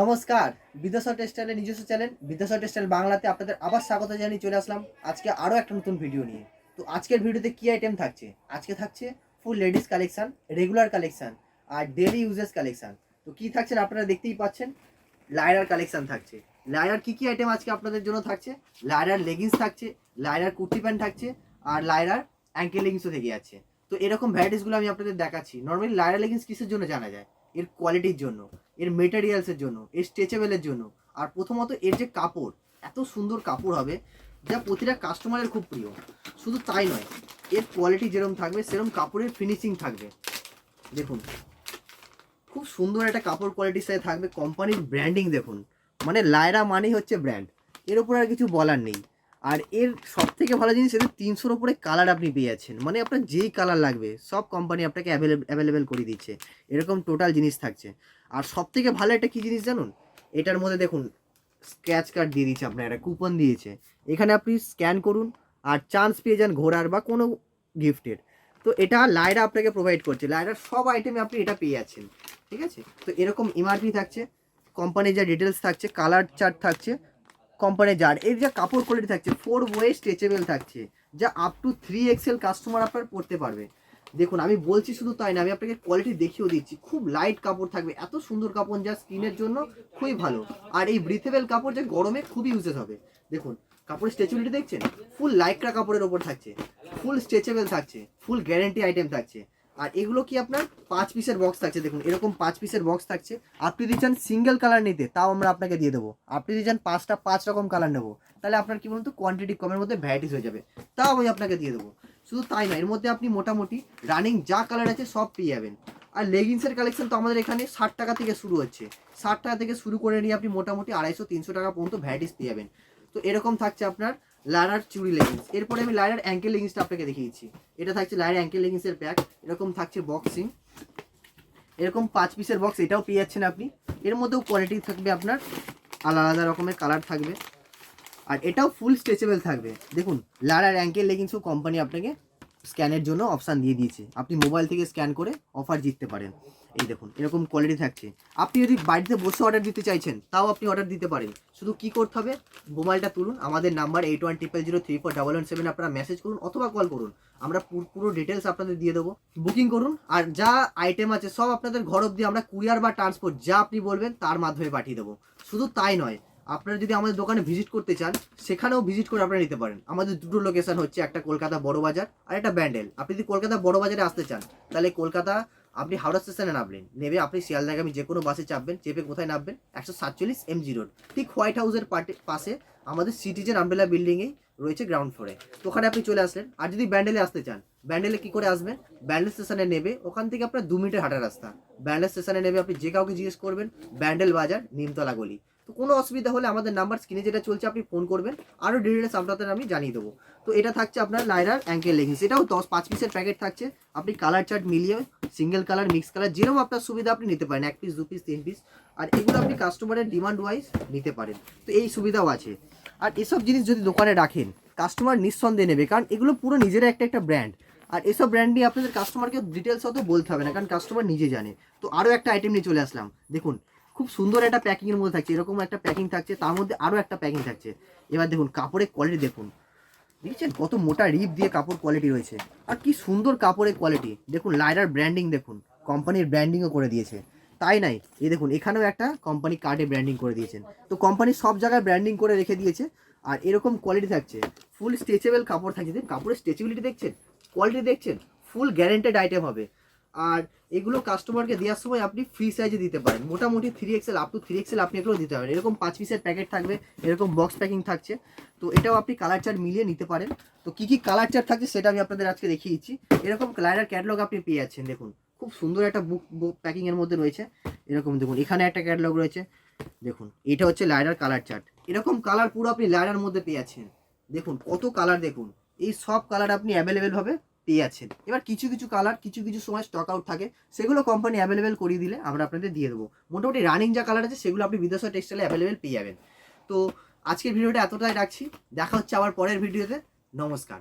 নমস্কার, বিদ্যাসাগর টেক্সটাইলের নিজস্ব channel, Vidyasagar textile বাংলাতে আপনাদের আবার স্বাগত জানিয়ে চলে আসলাম। আজকে আরও একটা নতুন ভিডিও নিয়ে। তো আজকের ভিডিওতে কী আইটেম থাকছে? আজকে থাকছে full ladies collection regular collection আর ডেলি ইউজেস কালেকশান তো কী থাকছেন আপনারা দেখতেই পাচ্ছেন? লাইরার কালেকশন থাকছে। লাইরার কী কী আইটেম আজকে আপনাদের জন্য থাকছে? লাইরার লেগিংস থাকছে লাইরার কুর্তি প্যান্ট থাকছে আর লাইরার অ্যাঙ্কেল লেগিংসও থেকে যাচ্ছে। তো এরকম ভ্যারাইটিসগুলো আমি আপনাদের দেখাচ্ছি। নর্মালি লাইরা লেগিংস কিসের জন্য জানা যায়? এর কোয়ালিটির জন্য, এর মেটেরিয়ালসের জন্য, এর স্ট্রেচেবেলের জন্য। আর প্রথমত এর যে কাপড়, এত সুন্দর কাপড় হবে, যা প্রতিটা কাস্টমারের খুব প্রিয়। শুধু তাই নয়, এর কোয়ালিটি যেরকম থাকবে সেরকম কাপড়ের ফিনিশিং থাকবে। দেখুন, খুব সুন্দর একটা কাপড় কোয়ালিটির সাথে থাকবে। কোম্পানির ব্র্যান্ডিং দেখুন মানে লায়রা মানেই হচ্ছে ব্র্যান্ড এর উপর আর কিছু বলার নেই। আর এর সব থেকে ভালো জিনিস এদের তিনশোর ওপরে কালার আপনি পেয়ে যাচ্ছেন। মানে আপনার যেই কালার লাগবে, সব কোম্পানি আপনাকে অ্যাভেলেবেল করে দিচ্ছে। এরকম টোটাল জিনিস থাকছে। আর সব থেকে ভালো একটা কী জিনিস জানুন? এটার মধ্যে দেখুন স্ক্র্যাচ কার্ড দিয়ে দিচ্ছে আপনার, একটা কুপন দিয়েছে। এখানে আপনি স্ক্যান করুন আর চান্স পেয়ে যান ঘোরার বা কোনো গিফটের তো এটা লাইরা আপনাকে প্রোভাইড করছে। লাইরার সব আইটেমে আপনি এটা পেয়ে যাচ্ছেন। ঠিক আছে? তো এরকম এমআরপি থাকছে কোম্পানির যা ডিটেলস থাকছে কালার চার্ট থাকছে কোম্পানির যার এর যা কাপড় কোয়ালিটি থাকছে ফোর ওয়ে স্ট্রেচেবল থাকছে, যা up to three XL customer আপনার পরতে পারবে। দেখুন, আমি বলছি শুধু তাই না, আমি আপনাকে কোয়ালিটি দেখিয়েও দিচ্ছি, খুব লাইট কাপড় থাকবে, এত সুন্দর কাপড় যা স্কিনের জন্য খুবই ভালো। আর এই ব্রিথেবল কাপড় যে গরমে খুবই ইউজেস হবে। দেখুন, কাপড়ের স্ট্রেচেবিলিটি দেখছেন? ফুল লাইকরা কাপড়ের ওপর থাকছে ফুল স্ট্রেচেবল থাকছে ফুল গ্যারেন্টি আইটেম থাকছে। আর এগুলো কি আপনার পাঁচ পিসের বক্স থাকছে? দেখুন, এরকম পাঁচ পিসের বক্স থাকছে। আপনি যদি চান সিঙ্গেল কালার নিতে, তাও আমরা আপনাকে দিয়ে দেবো। আপনি যদি চান পাঁচটা পাঁচ রকম কালার নেব, তাহলে আপনার কি বলুন তো কোয়ান্টিটি কমের মধ্যে ভ্যারাইটিস হয়ে যাবে। তাও আমি আপনাকে দিয়ে দেবো। শুধু তাই না এর মধ্যে আপনি মোটামুটি রানিং যা কালার আছে সব পেয়ে যাবেন। আর লেগিংসের কালেকশন তো আমাদের এখানে ষাট টাকা থেকে শুরু হচ্ছে। ষাট টাকা থেকে শুরু করে নিয়ে আপনি মোটামুটি আড়াইশো, তিনশো টাকা পর্যন্ত ভ্যারাইটিস পেয়ে যাবেন। তো এরকম থাকছে আপনার লারার চুড়ি লেগিংস এরপরে আমি লারার অ্যাঙ্কেল লেগিংসটা আপনাকে দেখিয়েছি। এটা থাকছে লারার অ্যাঙ্কেল লেগিংসের প্যাক এরকম থাকছে বক্সিং এরকম পাঁচ পিসের বক্স এটাও পেয়ে যাচ্ছেন আপনি। এর মধ্যেও কোয়ালিটি থাকবে আপনার, আলাদা আলাদা রকমের কালার থাকবে। আর এটাও ফুল স্ট্রেচেবেল থাকবে। দেখুন লারার অ্যাঙ্কেল লেগিংসও কোম্পানি আপনাকে স্ক্যানের জন্য অপশান দিয়ে দিয়েছে। আপনি মোবাইল থেকে স্ক্যান করে অফার জিততে পারেন। এই দেখুন, এরকম কোয়ালিটি থাকছে। আপনি যদি বাড়িতে বসে অর্ডার দিতে চাইছেন, তাও আপনি অর্ডার দিতে পারেন। শুধু কি করতে হবে? মোবাইলটা তুলুন, আমাদের number eight one triple zero three four double one seven আপনারা মেসেজ করুন অথবা কল করুন। আমরা পুরো- ডিটেলস আপনাদের দিয়ে দেবো। বুকিং করুন, আর যা আইটেম আছে, সব আপনাদের ঘর অবধি আমরা কুরিয়ার বা ট্রান্সপোর্ট যা আপনি বলবেন, তার মাধ্যমে পাঠিয়ে দেবো। শুধু তাই নয় আপনারা যদি আমাদের দোকানে ভিজিট করতে চান, সেখানেও ভিজিট করে আপনারা নিতে পারেন। আমাদের দুটো লোকেশন হচ্ছে একটা কলকাতা বড় বাজার আর একটা ব্যান্ডেল। আপনি যদি কলকাতা বড় বাজারে আসতে চান, তাহলে কলকাতা আপনি হাওড়া স্টেশনে নামলেন। নেবে আপনি শিয়ালদাগামী যে কোনো বাসে চাপবেন, চেপে কোথায় নামবেন? একশো সাতচল্লিশ এমজি রোড ঠিক হোয়াইট হাউসের পাশে আমাদের সিটিজেন আমবেলা বিল্ডিংয়েই রয়েছে গ্রাউন্ড ফ্লোরে তো ওখানে আপনি চলে আসলেন। আর যদি ব্যান্ডেলে আসতে চান, ব্যান্ডেলে কি করে আসবেন? ব্যান্ডেল স্টেশনে নেবে, ওখান থেকে আপনার দু মিনিটের হাঁটার রাস্তা। ব্যান্ডেল স্টেশনে নেবে আপনি যে কাউকে জিজ্ঞেস করবেন, ব্যান্ডেল বাজার, নিমতলা গলি। তো কোনো অসুবিধা হলে আমাদের নাম্বার স্ক্রিনে যেটা চলছে, আপনি ফোন করবেন। আরও ডিটেলস আপনাদের আমি জানিয়ে দেবো। তো এটা থাকছে আপনার লাইরার অ্যাঙ্কেল লেগিংস। এটাও দশ, পাঁচ পিসের প্যাকেট থাকছে। আপনি কালার চার্ট মিলিয়ে সিঙ্গেল কালার মিক্স কালার যেরকম আপনার সুবিধা আপনি নিতে পারেন। এক পিস দু পিস তিন পিস আর এগুলো আপনি কাস্টমারের ডিমান্ড ওয়াইজ নিতে পারেন। তো এই সুবিধাও আছে। আর এসব জিনিস যদি দোকানে রাখেন কাস্টমার নিঃসন্দেহে নেবে। কারণ এগুলো পুরো নিজের একটা একটা ব্র্যান্ড আর এসব ব্র্যান্ড নিয়ে আপনাদের কাস্টমারকে ডিটেলস অত বলতে হবে না, কারণ কাস্টমার নিজে জানে। তো আরও একটা আইটেম নিয়ে চলে আসলাম। দেখুন, খুব সুন্দর একটা প্যাকিংয়ের মধ্যে থাকছে। এরকম একটা প্যাকিং থাকছে, তার মধ্যে আরও একটা প্যাকিং থাকছে। এবার দেখুন, কাপড়ের কোয়ালিটি দেখুন। দেখছেন কত মোটা রিপ দিয়ে কাপড় কোয়ালিটি রয়েছে। আর কি সুন্দর কাপড়ের কোয়ালিটি দেখুন লাইরার ব্র্যান্ডিং দেখুন। কোম্পানির ব্র্যান্ডিংও করে দিয়েছে। তাই নাই? এই দেখুন, এখানেও একটা কোম্পানি কার্ডে ব্র্যান্ডিং করে দিয়েছেন। তো কোম্পানি সব জায়গায় ব্র্যান্ডিং করে রেখে দিয়েছে। আর এরকম কোয়ালিটি থাকছে। ফুল স্ট্রেচেবল কাপড় থাকছে। কাপড়ের স্ট্রেচেবিলিটি দেখছেন? কোয়ালিটি দেখছেন? ফুল গ্যারেন্টেড আইটেম হবে। আর এগুলো কাস্টমারকে দেওয়ার সময় আপনি ফ্রি সাইজে দিতে পারেন। মোটামুটি three XL up to three XL আপনি এগুলো দিতে পারেন। এরকম পাঁচ পিসের প্যাকেট থাকবে, এরকম বক্স প্যাকিং থাকছে। তো এটাও আপনি কালার চার্ট মিলিয়ে নিতে পারেন। তো কী কী কালার চার্ট থাকছে সেটা আমি আপনাদের আজকে দেখিয়ে দিচ্ছি এরকম ক্লাইনার ক্যাটলগ আপনি পেয়ে যাচ্ছেন, দেখুন। খুব সুন্দর একটা বুক প্যাকিংয়ের মধ্যে রয়েছে। এরকম দেখুন, এখানে একটা ক্যাটলগ রয়েছে। দেখুন, এটা হচ্ছে লাইডার কালার চার্ট এরকম কালার পুরো আপনি লাইনার মধ্যে পেয়ে যাচ্ছেন। দেখুন, কত কালার দেখুন। এই সব কালার আপনি অ্যাভেলেবেল হবে। পেয়ে আছেন এবার কিছু কিছু কালার কিছু কিছু সময় স্টক আউট থাকে, সেগুলো কোম্পানি অ্যাভেলেবেল করিয়ে দিলে আমরা আপনাদের দিয়ে দেবো। মোটামুটি রানিং যা কালার আছে, সেগুলো আপনি বিদেশ টেক্সটাইলে অ্যাভেলেবেল পেয়ে যাবেন। তো আজকের ভিডিওটা এতটাই রাখছি। দেখা হচ্ছে আবার পরের ভিডিওতে। নমস্কার।